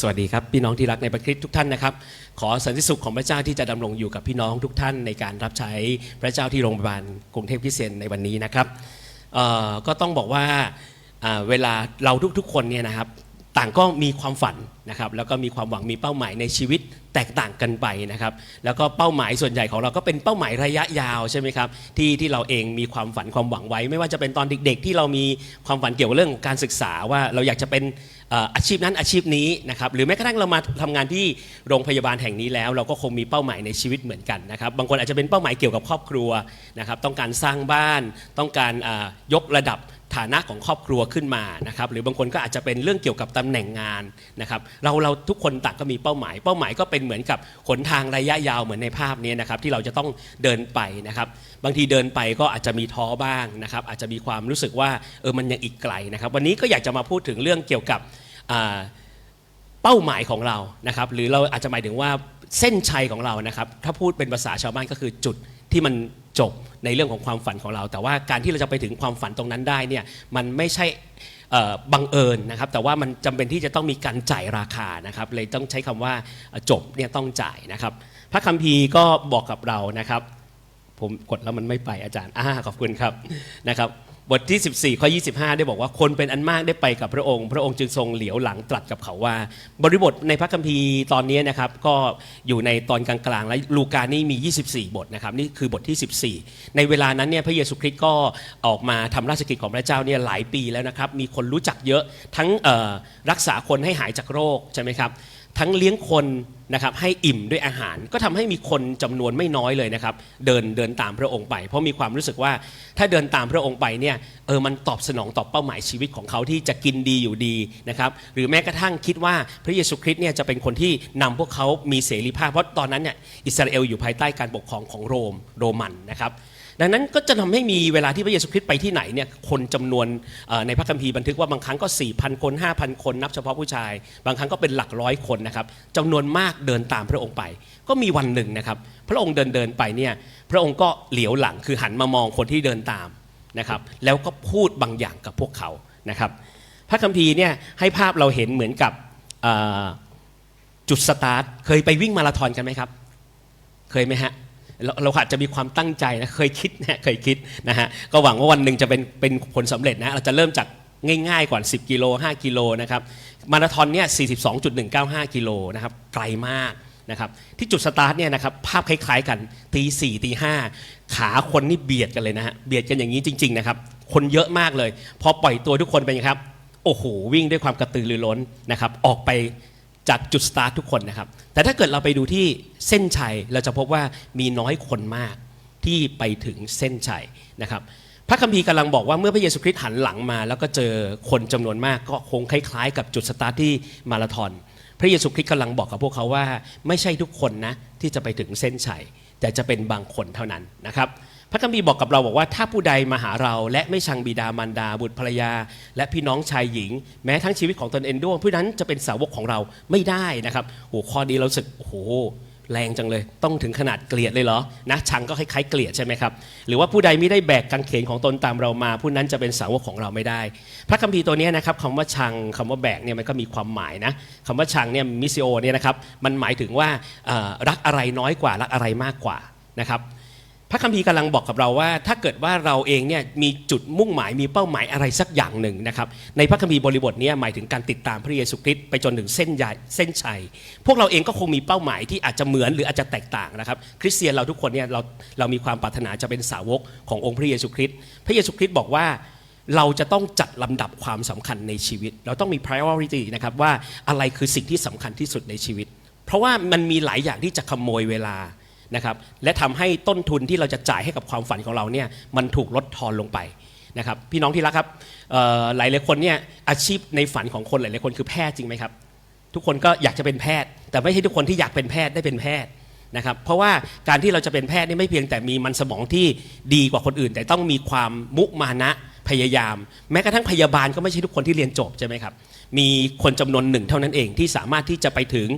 สวัสดีครับ พี่น้องที่รักในพระคริสต์ทุกท่านนะครับ ขอสันติสุขของพระเจ้าที่จะดำรงอยู่กับพี่น้องทุกท่านในการรับใช้พระเจ้าที่โรงพยาบาลกรุงเทพคริสเตียนในวันนี้นะครับก็ต้องบอกว่าเวลาเราทุกๆคนเนี่ยนะครับ ต่างก็มีความฝันนะครับแล้วก็มีความหวังมีเป้าหมายในชีวิตแตกต่างกันไปนะครับ แล้วก็เป้าหมายส่วนใหญ่ของเราก็เป็นเป้าหมายระยะยาวใช่ไหมครับที่ที่เราเองมีความฝันความหวังไว้ ไม่ว่าจะเป็นตอนเด็ก ๆ ที่เรามีความฝันเกี่ยวกับเรื่องของการศึกษาว่าเราอยากจะเป็นอาชีพนั้นอาชีพนี้นะครับหรือแม้กระทั่งเรามาทำงานที่โรงพยาบาลแห่งนี้แล้ว เราก็คงมีเป้าหมายในชีวิตเหมือนกันนะครับบางคนอาจจะเป็นเป้าหมายเกี่ยวกับครอบครัวนะครับต้องการสร้างบ้านต้องการยกระดับ ฐานะของครอบครัวขึ้นมานะครับหรือบางคนก็อาจจะเป็นเรื่องเกี่ยวกับตำแหน่งงานนะครับเราเราทุกคนต่างก็มีเป้าหมาย เป้าหมายก็เป็นเหมือนกับหนทางระยะยาวเหมือนในภาพนี้นะครับที่เราจะต้องเดินไปนะครับบางทีเดินไปก็อาจจะมีท้อบ้างนะครับอาจจะมีความรู้สึกว่าเออมันยังอีกไกลนะครับ วันนี้ก็อยากจะมาพูดถึงเรื่องเกี่ยวกับเป้าหมายของเรานะครับหรือเราอาจจะหมายถึงว่าเส้นชัยของเรานะครับถ้าพูดเป็นภาษาชาวบ้านก็คือจุด ที่มันจบในเรื่องของความฝันของเรา แต่ว่าการที่เราจะไปถึงความฝันตรงนั้นได้เนี่ยมันไม่ใช่บังเอิญนะครับ แต่ว่ามันจำเป็นที่จะต้องมีการจ่ายราคานะครับ เลยต้องใช้คำว่าจบเนี่ยต้องจ่ายนะครับ พระคัมภีร์ก็บอกกับเรานะครับ ผมกดแล้วมันไม่ไปอาจารย์อ่าขอบคุณครับนะครับ บทที่ 14 ข้อ 25 ได้บอกว่าคนเป็นอันมากได้ไปกับพระองค์ พระองค์จึงทรงเหลียวหลังตรัสกับเขาว่า บริบทในพระคัมภีร์ตอนนี้นะครับก็อยู่ในตอนกลางๆ และลูกานี่มี 24 บทนะครับนี่คือบทที่ 14 ในเวลานั้นเนี่ยพระเยซูคริสต์ก็ออกมาทำราชกิจของพระเจ้าเนี่ยหลายปีแล้วนะครับมีคนรู้จักเยอะทั้งรักษาคนให้หายจากโรคใช่ไหมครับ ทั้งเลี้ยงคนนะครับให้อิ่มด้วยอาหารก็ทำให้มีคนจำนวนไม่น้อยเลยนะครับ เดินเดินตามพระองค์ไป เพราะมีความรู้สึกว่าถ้าเดินตามพระองค์ไปเนี่ยเออมันตอบสนองต่อเป้าหมายชีวิตของเขาที่จะกินดีอยู่ดีนะครับหรือแม้กระทั่งคิดว่าพระเยซูคริสต์เนี่ยจะเป็นคนที่นำพวกเขามีเสรีภาพเพราะตอนนั้นเนี่ยอิสราเอลอยู่ภายใต้การปกครองของโรมโรมันนะครับ ดังนั้นก็จะทำให้มีเวลาที่พระเยซูคริสต์ไปที่ไหนเนี่ยคนจำนวนในพระคัมภีร์บันทึกว่าบางครั้งก็ 4,000 คน 5,000 คนนับเฉพาะผู้ชาย บางครั้งก็เป็นหลักร้อยคนนะครับจำนวนมากเดินตามพระองค์ไป ก็มีวันหนึ่งนะครับพระองค์เดินเดินไปเนี่ยพระองค์ก็เหลียวหลังคือหันมามองคนที่เดินตามนะครับแล้วก็พูดบางอย่างกับพวกเขานะครับพระคัมภีร์เนี่ยให้ภาพเราเห็นเหมือนกับจุดสตาร์ทเคยไปวิ่งมาราธอนกันไหมครับ เคยไหมฮะ เราเราอาจจะมีความตั้งใจนะเคยคิดนะเคยคิดนะฮะก็หวังว่าวันหนึ่งจะเป็นเป็นผลสำเร็จนะเราจะเริ่มจากง่ายๆก่อน 10 กิโล 5 กิโลนะครับมาราธอนเนี่ย42.195 กิโลนะครับไกลมากนะครับที่จุดสตาร์ทเนี่ยนะครับภาพคล้ายๆกันตีสี่ตีห้าขาคนนี่เบียดกันเลยนะฮะเบียดกันอย่างนี้จริงๆนะครับคนเยอะมากเลย พอปล่อยตัวทุกคนไปครับ โอ้โห วิ่งด้วยความกระตือรือร้นนะครับออกไป จากจุดสตาร์ททุกคนนะครับ แต่ถ้าเกิดเราไปดูที่เส้นชัยเราจะพบว่ามีน้อยคนมากที่ไปถึงเส้นชัยนะครับ พระคัมภีร์กำลังบอกว่าเมื่อพระเยซูคริสต์หันหลังมา แล้วก็เจอคนจำนวนมากก็คงคล้ายๆ กับจุดสตาร์ทที่มาราธอนพระเยซูคริสต์กำลังบอกกับพวกเขาว่า ไม่ใช่ทุกคนนะที่จะไปถึงเส้นชัยแต่จะเป็นบางคนเท่านั้นนะครับ พระคัมภีร์บอกกับเราบอกว่าถ้าผู้ใดมาหาเรา และไม่ชังบิดามารดาบุตรภรรยา และพี่น้องชายหญิง แม้ทั้งชีวิตของตนเองด้วยผู้นั้นจะเป็นสาวกของเราไม่ได้นะครับโอ้ข้อนี้เราสึกโอ้โหแรงจังเลย ต้องถึงขนาดเกลียดเลยเหรอนะชังก็คล้ายๆเกลียดใช่ไหมครับหรือว่าผู้ใดไม่ได้แบกกางเขนของตนตามเรามา ผู้นั้นจะเป็นสาวกของเราไม่ได้ พระคัมภีร์ตัวนี้นะครับคำว่าชังคำว่าแบกเนี่ยมันก็มีความหมายนะคำว่าชังเนี่ยมิซิโอเนี่ยนะครับมันหมายถึงว่ารักอะไรน้อยกว่ารักอะไรมากกว่านะครับ ระคัมภีร์กำลังบอกกับเราว่า ถ้าเกิดว่าเราเองเนี่ยมีจุดมุ่งหมายมีเป้าหมายอะไรสักอย่างหนึ่งนะครับในพระคัมภีร์บริบทนี้หมายถึงการติดตามพระเยซูคริสต์ไปจนถึงเส้นใหญ่เส้นชัย พวกเราเองก็คงมีเป้าหมายที่อาจจะเหมือนหรืออาจจะแตกต่างนะครับคริสเตียนเราทุกคนเนี่ยเราเรามีความปรารถนาจะเป็นสาวกขององค์พระเยซูคริสต์พระเยซูคริสต์บอกว่าเราจะต้องจัดลำดับความสำคัญในชีวิต เราต้องมี priority นะครับว่าอะไรคือสิ่งที่สำคัญที่สุดในชีวิต เพราะว่ามันมีหลายอย่างที่จะขโมยเวลา นะครับและทำให้ต้นทุนที่เราจะจ่ายให้กับความฝันของเราเนี่ยมันถูกลดทอนลงไปนะครับพี่น้องที่รักครับหลายหลายคนเนี่ยอาชีพในฝันของคนหลายหลายคนคือแพทย์จริงไหมครับ ทุกคนก็อยากจะเป็นแพทย์ แต่ไม่ใช่ทุกคนที่อยากเป็นแพทย์ได้เป็นแพทย์นะครับเพราะว่าการที่เราจะเป็นแพทย์นี่ไม่เพียงแต่มีมันสมองที่ดีกว่าคนอื่น แต่ต้องมีความมุมานะพยายาม แม้กระทั่งพยาบาลก็ไม่ใช่ทุกคนที่เรียนจบใช่ไหมครับ มีคนจำนวนหนึ่งเท่านั้นเองที่สามารถที่จะไปถึง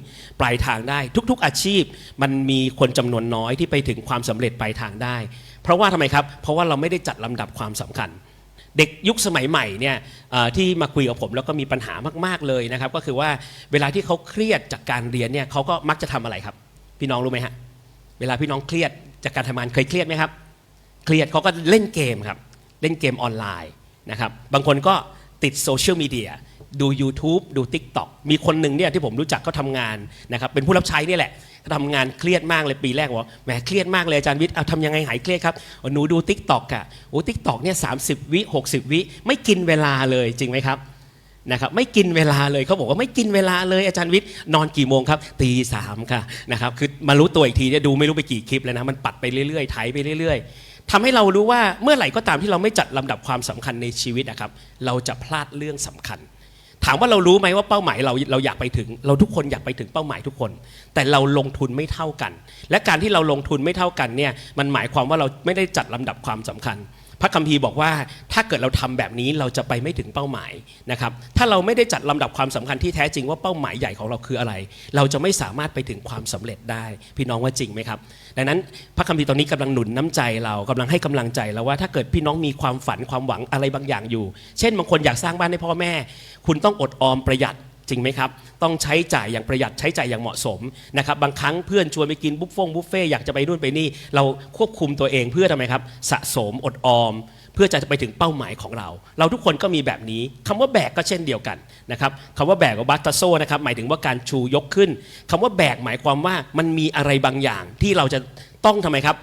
ปลายทางได้ ทุก ๆ อาชีพ มันมีคนจำนวนน้อยที่ไปถึงความสำเร็จปลายทางได้ เพราะว่าทำไมครับ เพราะว่าเราไม่ได้จัดลำดับความสำคัญ เด็กยุคสมัยใหม่เนี่ยที่มาคุยกับผมแล้วก็มีปัญหามากๆเลยนะครับ ก็คือว่าเวลาที่เขาเครียดจากการเรียนเนี่ยเขาก็มักจะทำอะไรครับ พี่น้องรู้ไหมฮะเวลาพี่น้องเครียดจากการทำงานเคยเครียดไหมครับ เครียดเขาก็เล่นเกมครับเล่นเกมออนไลน์นะครับบางคนก็ติดโซเชียลมีเดีย ดู YouTube ดู TikTok มีคนหนึ่งเนี่ยที่ผมรู้จักเขาทำงานนะครับเป็นผู้รับใช้เนี่ยแหละเขาทำงานเครียดมากเลยปีแรกว่าแหมเครียดมากเลยอาจารย์วิทย์เอาทำยังไงหายเครียดครับหนูดู TikTok อะโอ้ทิกตอกเนี่ยสาวิ60 วิไม่กินเวลาเลยจริงไหมครับนะครับไม่กินเวลาเลยเขาบอกว่าไม่กินเวลาเลยอาจารย์วิทย์นอนกี่โมงครับตีสามค่ะนะครับคือมารู้ตัวอีกทีเนี่ยดูไม่รู้ไปกี่คลิปแล้วนะมันปัดไปเรื่อยๆไถไปเรื่อย ๆทำให้เรารู้ว่าเมื่อไหร่ก็ตามที่เราไม่จัดลำดับความสำคัญในชีวิตนะครับเราจะพลาดเรื่องสำคัญ ถามว่าเรารู้ไหมว่าเป้าหมายเราเราอยากไปถึง เราทุกคนอยากไปถึงเป้าหมายทุกคน แต่เราลงทุนไม่เท่ากัน และการที่เราลงทุนไม่เท่ากันเนี่ยมันหมายความว่าเราไม่ได้จัดลำดับความสำคัญ พระคัมภีร์บอกว่าถ้าเกิดเราทำแบบนี้เราจะไปไม่ถึงเป้าหมายนะครับถ้าเราไม่ได้จัดลำดับความสำคัญที่แท้จริงว่าเป้าหมายใหญ่ของเราคืออะไร เราจะไม่สามารถไปถึงความสำเร็จได้ พี่น้องว่าจริงไหมครับ ดังนั้นพระคัมภีร์ตอนนี้กำลังหนุนน้ำใจเรากำลังให้กำลังใจเราว่าถ้าเกิดพี่น้องมีความฝันความหวังอะไรบางอย่างอยู่ เช่นบางคนอยากสร้างบ้านให้พ่อแม่ คุณต้องอดออมประหยัด จริงไหมครับ ต้องใช้จ่ายอย่างประหยัดใช้จ่ายอย่างเหมาะสมนะครับบางครั้งเพื่อนชวนไปกินบุฟฟงบุฟเฟ่อยากจะไปนู่นไปนี่ เราควบคุมตัวเองเพื่อทำไมครับ สะสมอดออม เพื่อจะไปถึงเป้าหมายของเรา เราทุกคนก็มีแบบนี้คำว่าแบกก็เช่นเดียวกันนะครับคำว่าแบกกับบัตตาโซนะครับหมายถึงว่าการชูยกขึ้นคำว่าแบกหมายความว่ามันมีอะไรบางอย่างที่เราจะต้องทำไมครับ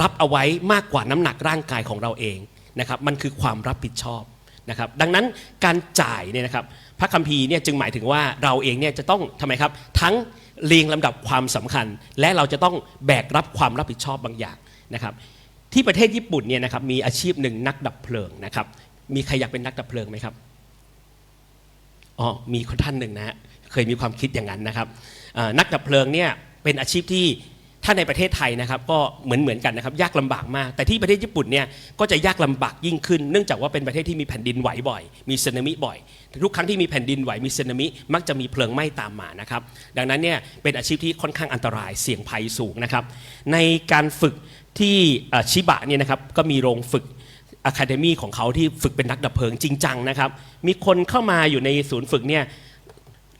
รับเอาไว้มากกว่าน้ำหนักร่างกายของเราเองนะครับมันคือความรับผิดชอบนะครับดังนั้นการจ่ายเนี่ยนะครับ พระคัมภีร์เนี่ยจึงหมายถึงว่าเราเองเนี่ยจะต้องทำไมครับ ทั้งเรียงลำดับความสำคัญ และเราจะต้องแบกรับความรับผิดชอบบางอย่างนะครับที่ประเทศญี่ปุ่นเนี่ยนะครับมีอาชีพหนึ่งนักดับเพลิงนะครับมีใครอยากเป็นนักดับเพลิงไหมครับอ๋อมีคนท่านหนึ่งนะฮะเคยมีความคิดอย่างนั้นนะครับนักดับเพลิงเนี่ยเป็นอาชีพที่ ถ้าในประเทศไทยนะครับก็เหมือนเหมือนกันนะครับยากลำบากมาก แต่ที่ประเทศญี่ปุ่นเนี่ยก็จะยากลำบากยิ่งขึ้น เนื่องจากว่าเป็นประเทศที่มีแผ่นดินไหวบ่อย มีสึนามิบ่อย ทุกครั้งที่มีแผ่นดินไหวมีสึนามิมักจะมีเพลิงไหม้ตามมานะครับดังนั้นเนี่ยเป็นอาชีพที่ค่อนข้างอันตรายเสี่ยงภัยสูงนะครับในการฝึกที่ชิบะเนี่ยนะครับก็มีโรงฝึกอะคาเดมีของเขาที่ฝึกเป็นนักดับเพลิงจริงจังนะครับมีคนเข้ามาอยู่ในศูนย์ฝึกเนี่ย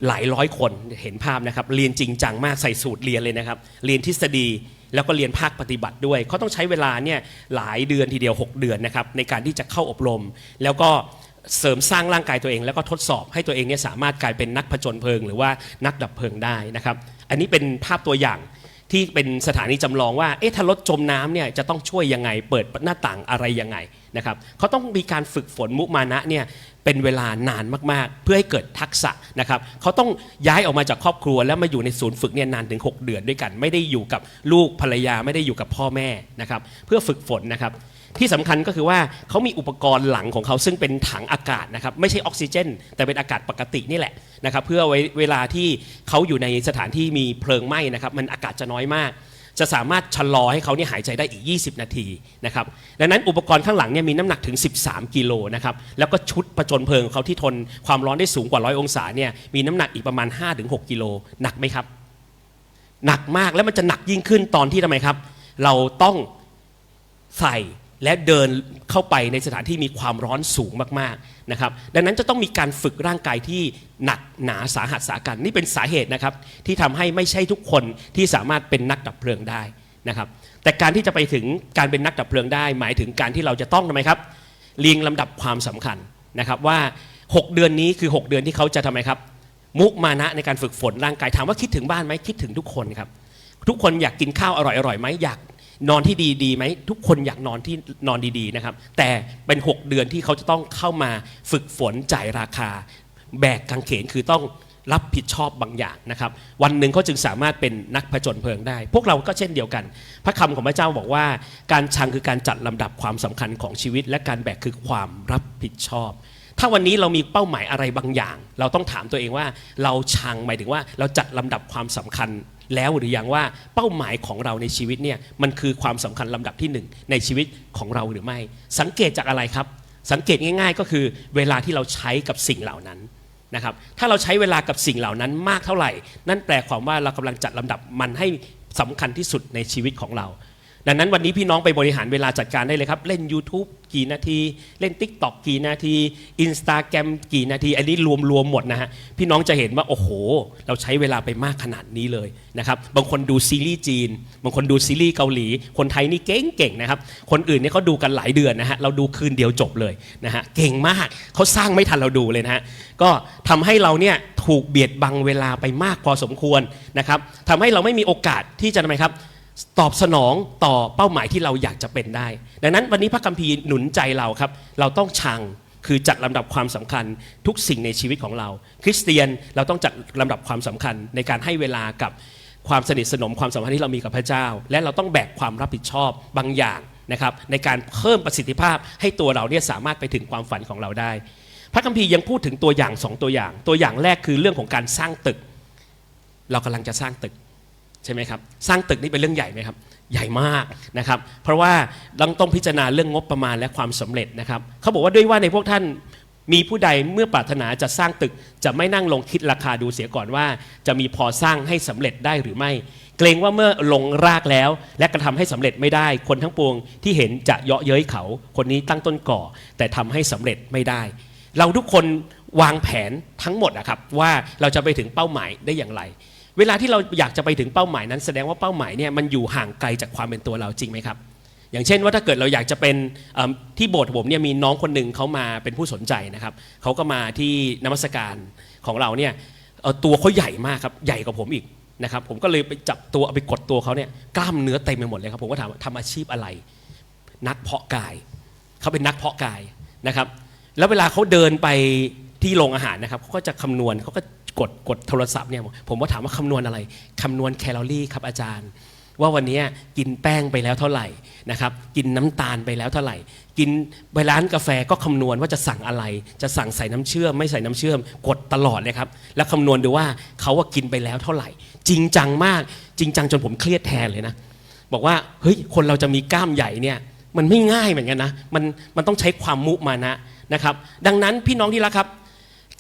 หลายร้อยคนเห็นภาพนะครับ เรียนจริงจังมากใส่สูตรเรียนเลยนะครับ เรียนทฤษฎีแล้วก็เรียนภาคปฏิบัติด้วยเขาต้องใช้เวลาเนี่ยหลายเดือนทีเดียว 6 เดือนนะครับในการที่จะเข้าอบรม แล้วก็เสริมสร้างร่างกายตัวเอง แล้วก็ทดสอบให้ตัวเองเนี่ยสามารถกลายเป็นนักผจญเพลิง หรือว่านักดับเพลิงได้นะครับ อันนี้เป็นภาพตัวอย่าง ที่เป็นสถานีจำลองว่าเอ๊ะถ้ารถจมน้ำเนี่ยจะต้องช่วยยังไง เปิดหน้าต่างอะไรยังไงนะครับเขาต้องมีการฝึกฝนมุมานะเนี่ยเป็นเวลานานมากๆ เพื่อให้เกิดทักษะนะครับเขาต้องย้ายออกมาจากครอบครัว แล้วมาอยู่ในศูนย์ฝึกเนี่ยนานถึง 6 เดือนด้วยกัน ไม่ได้อยู่กับลูกภรรยาไม่ได้อยู่กับพ่อแม่นะครับเพื่อฝึกฝนนะครับ ที่สำคัญก็คือว่าเขามีอุปกรณ์หลังของเขาซึ่งเป็นถังอากาศนะครับไม่ใช่ออกซิเจน แต่เป็นอากาศปกตินี่แหละนะครับเพื่อไว้เวลาที่เขาอยู่ในสถานที่มีเพลิงไหม้นะครับมันอากาศจะน้อยมาก จะสามารถชะลอให้เขาเนี่ยหายใจได้อีก 20 นาทีนะครับดังนั้นอุปกรณ์ข้างหลังเนี่ยมีน้ำหนักถึง 13 กิโลนะครับแล้วก็ชุดประจนเพลิงเขาที่ทนความร้อนได้สูงกว่า100องศาเนี่ยมีน้ำหนักอีกประมาณ 5-6 กิโลหนักไหมครับหนักมากแล้วมันจะหนักยิ่งขึ้นตอนที่ทำไมครับ เราต้องใส่ และเดินเข้าไปในสถานที่มีความร้อนสูงมากๆนะครับ ดังนั้นจะต้องมีการฝึกร่างกายที่หนักหนาสาหัสสากันนี่เป็นสาเหตุนะครับที่ทำให้ไม่ใช่ทุกคนที่สามารถเป็นนักดับเพลิงได้นะครับ แต่การที่จะไปถึงการเป็นนักดับเพลิงได้ หมายถึงการที่เราจะต้องทำไมครับเรียงลำดับความสำคัญนะครับว่า 6 เดือนนี้คือ 6 เดือนที่เขาจะทำไมครับ มุมานะในการฝึกฝนร่างกายถามว่าคิดถึงบ้านไหมคิดถึงทุกคนครับทุกคนอยากกินข้าวอร่อยอร่อยไหมอยาก นอนที่ดีดีไหมทุกคนอยากนอนที่นอนดีๆนะครับ แต่เป็น 6 เดือนที่เขาจะต้องเข้ามาฝึกฝนจ่ายราคา แบกกางเขนคือต้องรับผิดชอบบางอย่างนะครับ วันหนึ่งเขาจึงสามารถเป็นนักผจญเพลิงได้ พวกเราก็เช่นเดียวกัน พระคำของพระเจ้าบอกว่า การชังคือการจัดลำดับความสำคัญของชีวิต และการแบกคือความรับผิดชอบ ถ้าวันนี้เรามีเป้าหมายอะไรบางอย่าง เราต้องถามตัวเองว่าเราชังหมายถึงว่าเราจัดลำดับความสำคัญแล้วหรือยังว่าเป้าหมายของเราในชีวิตเนี่ยมันคือความสำคัญลำดับที่หนึ่งในชีวิตของเราหรือไม่ สังเกตจากอะไรครับ สังเกตง่าย ๆ ก็คือเวลาที่เราใช้กับสิ่งเหล่านั้นนะครับถ้าเราใช้เวลากับสิ่งเหล่านั้นมากเท่าไหร่ นั่นแปลความว่าเรากำลังจัดลำดับมันให้สำคัญที่สุดในชีวิตของเรา ดังนั้นวันนี้พี่น้องไปบริหารเวลาจัดการได้เลยครับ เล่น YouTube กี่นาที เล่น Tik t o อกกี่นาที Instagram กี่นาที อันนี้รวมๆหมดนะฮะ พี่น้องจะเห็นว่า โอ้โห เราใช้เวลาไปมากขนาดนี้เลยนะครับ บางคนดูซีรีส์จีน บางคนดูซีรีส์เกาหลี คนไทยนี่เก่งๆนะครับ คนอื่นเนี่ยเขาดูกันหลายเดือนนะฮะ เราดูคืนเดียวจบเลยนะฮะ เก่งมากเขาสร้างไม่ทันเราดูเลยนะฮะ ก็ทำให้เราเนี่ยถูกเบียดบังเวลาไปมากพอสมควรนะครับทำให้เราไม่มีโอกาสที่จะทำไมครับ ตอบสนองต่อเป้าหมายที่เราอยากจะเป็นได้ ดังนั้นวันนี้พระคัมภีร์หนุนใจเราครับ เราต้องชังคือจัดลำดับความสำคัญทุกสิ่งในชีวิตของเรา คริสเตียนเราต้องจัดลำดับความสำคัญในการให้เวลากับความสนิทสนมความสัมพันธ์ที่เรามีกับพระเจ้า และเราต้องแบกความรับผิดชอบบางอย่างนะครับในการเพิ่มประสิทธิภาพให้ตัวเราเนี่ยสามารถไปถึงความฝันของเราได้ พระคัมภีร์ยังพูดถึงตัวอย่างสองตัวอย่าง ตัวอย่างแรกคือเรื่องของการสร้างตึก เรากำลังจะสร้างตึก ใช่ไหมครับสร้างตึกนี่เป็นเรื่องใหญ่ไหมครับใหญ่มากนะครับ เพราะว่าต้องต้องพิจารณาเรื่องงบประมาณและความสำเร็จนะครับเขาบอกว่าด้วยว่าในพวกท่านมีผู้ใดเมื่อปรารถนาจะสร้างตึกจะไม่นั่งลงคิดราคาดูเสียก่อนว่า จะมีพอสร้างให้สำเร็จได้หรือไม่ เกรงว่าเมื่อลงรากแล้ว และกระทำให้สำเร็จไม่ได้ คนทั้งปวงที่เห็นจะเยาะเย้ยเขา คนนี้ตั้งต้นก่อ แต่ทำให้สำเร็จไม่ได้ เราทุกคนวางแผนทั้งหมดนะครับว่าเราจะไปถึงเป้าหมายได้อย่างไร เวลาที่เราอยากจะไปถึงเป้าหมายนั้น แสดงว่าเป้าหมายเนี่ยมันอยู่ห่างไกลจากความเป็นตัวเราจริงไหมครับ อย่างเช่นว่าถ้าเกิดเราอยากจะเป็นที่โบสถ์ผมเนี่ยมีน้องคนหนึ่งเขามาเป็นผู้สนใจนะครับเขาก็มาที่นมัสการของเราเนี่ยตัวเขาใหญ่มากครับใหญ่กว่าผมอีกนะครับผมก็เลยไปจับตัวเอาไปกดตัวเขาเนี่ยกล้ามเนื้อเต็มไปหมดเลยครับผมก็ถามทำอาชีพอะไร นักเพาะกายเขาเป็นนักเพาะกายนะครับ แล้วเวลาเขาเดินไปที่โรงอาหารนะครับเขาก็จะคำนวณเขาก็ กดกดโทรศัพท์เนี่ยผมก็ถามว่าคำนวณอะไรคำนวณแคลอรี่ครับอาจารย์ ว่าวันนี้กินแป้งไปแล้วเท่าไหร่นะครับกินน้ำตาลไปแล้วเท่าไหร่ กินไปร้านกาแฟก็คำนวณว่าจะสั่งอะไร จะสั่งใส่น้ำเชื่อมไม่ใส่น้ำเชื่อม กดตลอดเลยครับแล้วคำนวณดูว่าเขาว่ากินไปแล้วเท่าไหร่ จริงจังมาก จริงจังจนผมเครียดแทนเลยนะบอกว่าเฮ้ยคนเราจะมีกล้ามใหญ่เนี่ยมันไม่ง่ายเหมือนกันนะมันมันต้องใช้ความมุมานะนะครับ ดังนั้นพี่น้องที่รักครับ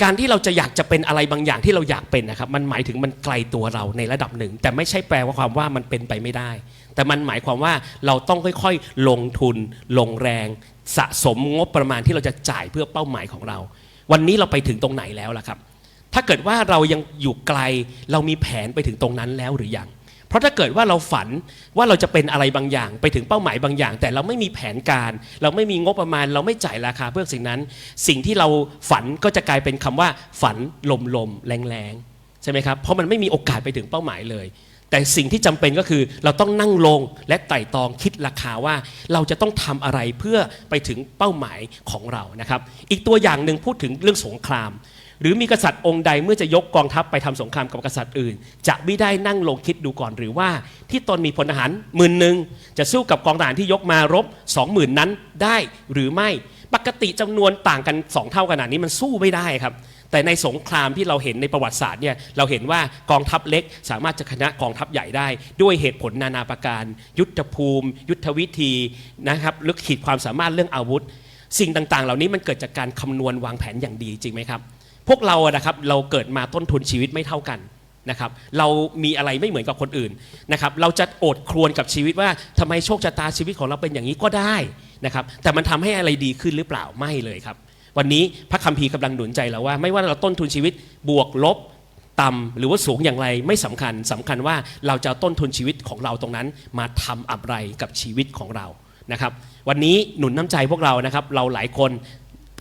การที่เราจะอยากจะเป็นอะไรบางอย่างที่เราอยากเป็นนะครับ มันหมายถึงมันไกลตัวเราในระดับหนึ่ง แต่ไม่ใช่แปลว่าความว่ามันเป็นไปไม่ได้ แต่มันหมายความว่าเราต้องค่อยๆ ลงทุน ลงแรง สะสมงบประมาณที่เราจะจ่ายเพื่อเป้าหมายของเรา วันนี้เราไปถึงตรงไหนแล้วล่ะครับ ถ้าเกิดว่าเรายังอยู่ไกลเรามีแผนไปถึงตรงนั้นแล้วหรือยัง ราะถ้าเกิดว่าเราฝันว่าเราจะเป็นอะไรบางอย่าง ไปถึงเป้าหมายบางอย่าง แต่เราไม่มีแผนการ เราไม่มีงบประมาณ เราไม่จ่ายราคาเพื่อสิ่งนั้น สิ่งที่เราฝันก็จะกลายเป็นคำว่า ฝันลมลมๆแรงแรงๆใช่ไหมครับเพราะมันไม่มีโอกาสไปถึงเป้าหมายเลย แต่สิ่งที่จำเป็นก็คือเราต้องนั่งลงและไต่ตองคิดราคาว่าเราจะต้องทำอะไรเพื่อไปถึงเป้าหมายของเรานะครับ อีกตัวอย่างหนึ่งพูดถึงเรื่องสงคราม หรือมีกษัตริย์องค์ใดเมื่อจะยกกองทัพไปทำสงครามกับกษัตริย์อื่น จะไม่ได้นั่งลงคิดดูก่อนหรือว่าที่ตนมีพลทหารหมื่นหนึ่งจะสู้กับกองทหารที่ยกมารบสองหมื่นนั้นได้หรือไม่ปกติจำนวนต่างกันสองเท่าขนาดนี้มันสู้ไม่ได้ครับ แต่ในสงครามที่เราเห็นในประวัติศาสตร์เนี่ยเราเห็นว่ากองทัพเล็กสามารถจะชนะกองทัพใหญ่ได้ ด้วยเหตุผลนานาประการ ยุทธภูมิ ยุทธวิธีนะครับลึกขีดความสามารถเรื่องอาวุธ สิ่งต่างๆ เหล่านี้มันเกิดจากการคำนวณวางแผนอย่างดีจริงไหมครับ พวกเราอะนะครับเราเกิดมาต้นทุนชีวิตไม่เท่ากันนะครับเรามีอะไรไม่เหมือนกับคนอื่นนะครับเราจะโอดครวญกับชีวิตว่าทำไมโชคชะตาชีวิตของเราเป็นอย่างนี้ก็ได้นะครับแต่มันทำให้อะไรดีขึ้นหรือเปล่าไม่เลยครับ วันนี้พระคัมภีร์กำลังหนุนใจเราว่า ไม่ว่าเราต้นทุนชีวิตบวกลบต่ำหรือว่าสูงอย่างไรไม่สำคัญสำคัญว่าเราจะเอาต้นทุนชีวิตของเราตรงนั้น มาทำอะไรกับชีวิตของเรานะครับ วันนี้หนุนน้ำใจพวกเรานะครับ เราหลายคน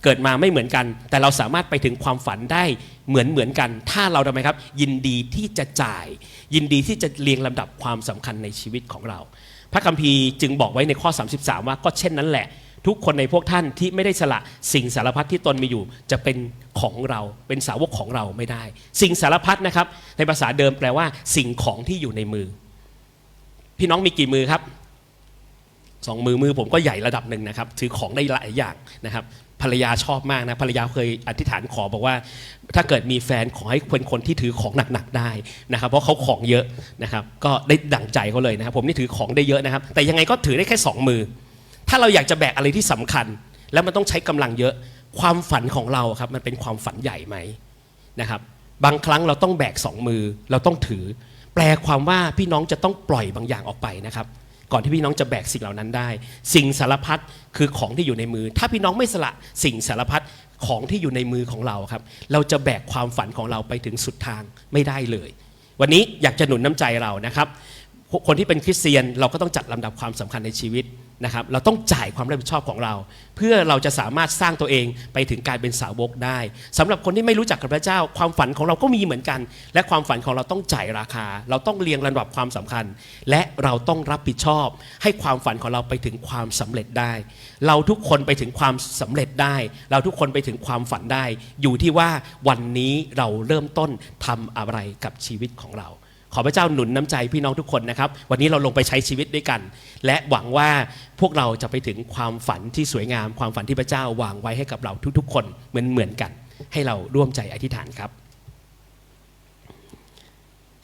เกิดมาไม่เหมือนกัน แต่เราสามารถไปถึงความฝันได้เหมือนเหมือนกัน ถ้าเราทำไมครับ ยินดีที่จะจ่าย ยินดีที่จะเรียงลำดับความสำคัญในชีวิตของเรา พระคัมภีร์จึงบอกไว้ในข้อ 33 ว่าก็เช่นนั้นแหละ ทุกคนในพวกท่านที่ไม่ได้สละสิ่งสารพัดที่ตนมีอยู่จะเป็นของเราเป็นสาวกของเราไม่ได้ สิ่งสารพัดนะครับ ในภาษาเดิมแปลว่า สิ่งของที่อยู่ในมือ พี่น้องมีกี่มือครับสองมือมือผมก็ใหญ่ระดับหนึ่งนะครับ ถือของได้หลายอย่างนะครับ ภรรยาชอบมากนะภรรยาเคยอธิษฐานขอบอกว่า ถ้าเกิดมีแฟนขอให้เป็นคนที่ถือของหนักๆได้นะครับ เพราะเขาของเยอะนะครับ ก็ได้ดั่งใจเขาเลยนะครับ ผมนี่ถือของได้เยอะนะครับ แต่ยังไงก็ถือได้แค่สองมือ ถ้าเราอยากจะแบกอะไรที่สำคัญ แล้วมันต้องใช้กำลังเยอะความฝันของเราครับมันเป็นความฝันใหญ่ไหมนะครับ บางครั้งเราต้องแบกสองมือเราต้องถือ แปลความว่าพี่น้องจะต้องปล่อยบางอย่างออกไปนะครับ ก่อนที่พี่น้องจะแบกสิ่งเหล่านั้นได้ สิ่งสารพัดคือของที่อยู่ในมือ ถ้าพี่น้องไม่สละสิ่งสารพัดของที่อยู่ในมือของเราครับ เราจะแบกความฝันของเราไปถึงสุดทางไม่ได้เลย วันนี้อยากจะหนุนน้ำใจเรานะครับ คนที่เป็นคริสเตียนเราก็ต้องจัดลำดับความสำคัญในชีวิต นะครับเราต้องจ่ายความรับผิดชอบของเรา เพื่อเราจะสามารถสร้างตัวเองไปถึงการเป็นสาวกได้สำหรับคนที่ไม่รู้จักกับพระเจ้า ความฝันของเราก็มีเหมือนกัน และความฝันของเราต้องจ่ายราคา เราต้องเรียงลำดับความสำคัญ และเราต้องรับผิดชอบ ให้ความฝันของเราไปถึงความสำเร็จได้ เราทุกคนไปถึงความสำเร็จได้ เราทุกคนไปถึงความฝันได้ อยู่ที่ว่าวันนี้เราเริ่มต้นทำอะไรกับชีวิตของเรา ขอพระเจ้าหนุนน้ำใจพี่น้องทุกคนนะครับ วันนี้เราลงไปใช้ชีวิตด้วยกัน และหวังว่าพวกเราจะไปถึงความฝันที่สวยงาม ความฝันที่พระเจ้าวางไว้ให้กับเราทุก ๆ คนเหมือนเหมือนกัน ให้เราร่วมใจอธิษฐานครับ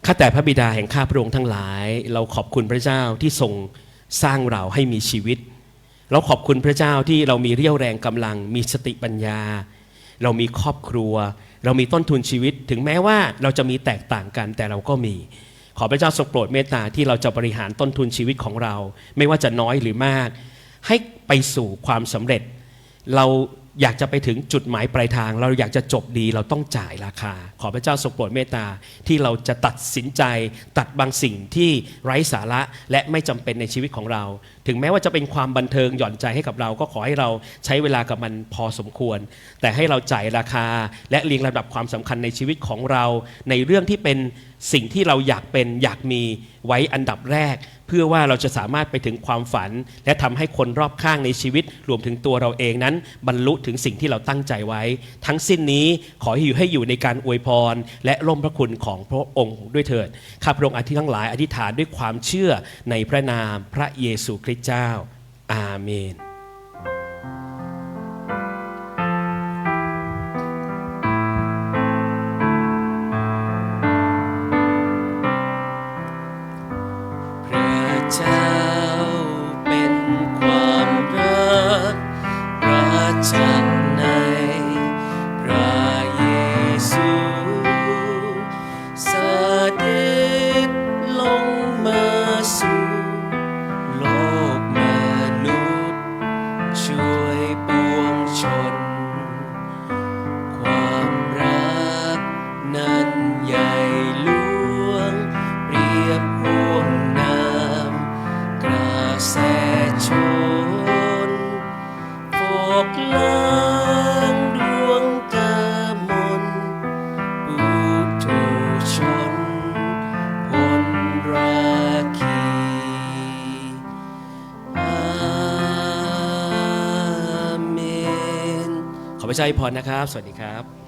ข้าแต่พระบิดาแห่งข้าพระองค์ทั้งหลาย เราขอบคุณพระเจ้าที่ทรงสร้างเราให้มีชีวิต เราขอบคุณพระเจ้าที่เรามีเรี่ยวแรงกำลัง มีสติปัญญา เรามีครอบครัว เรามีต้นทุนชีวิตถึงแม้ว่าเราจะมีแตกต่างกันแต่เราก็มี ขอพระเจ้าทรงโปรดเมตตาที่เราจะบริหารต้นทุนชีวิตของเรา ไม่ว่าจะน้อยหรือมาก ให้ไปสู่ความสำเร็จ เราอยากจะไปถึงจุดหมายปลายทาง เราอยากจะจบดีเราต้องจ่ายราคา ขอพระเจ้าทรงโปรดเมตตาที่เราจะตัดสินใจ ตัดบางสิ่งที่ไร้สาระและไม่จำเป็นในชีวิตของเราถึงแม้ว่าจะเป็นความบันเทิงหย่อนใจให้กับเราก็ขอให้เราใช้เวลากับมันพอสมควร แต่ให้เราจ่ายราคา และเรียงลำดับความสำคัญในชีวิตของเรา ในเรื่องที่เป็นสิ่งที่เราอยากเป็นอยากมีไว้อันดับแรก เพื่อว่าเราจะสามารถไปถึงความฝัน และทำให้คนรอบข้างในชีวิต รวมถึงตัวเราเองนั้น บรรลุถึงสิ่งที่เราตั้งใจไว้ ทั้งสิ้นนี้ขอให้อยู่ให้อยู่ในการอวยพร และร่มพระคุณของพระองค์ด้วยเถิดข้าพระองค์อธิทั้งหลายอธิษฐานด้วยความเชื่อในพระนามพระเยซูคริสต์เจ้า อาเมน ใจพรนะครับ สวัสดีครับ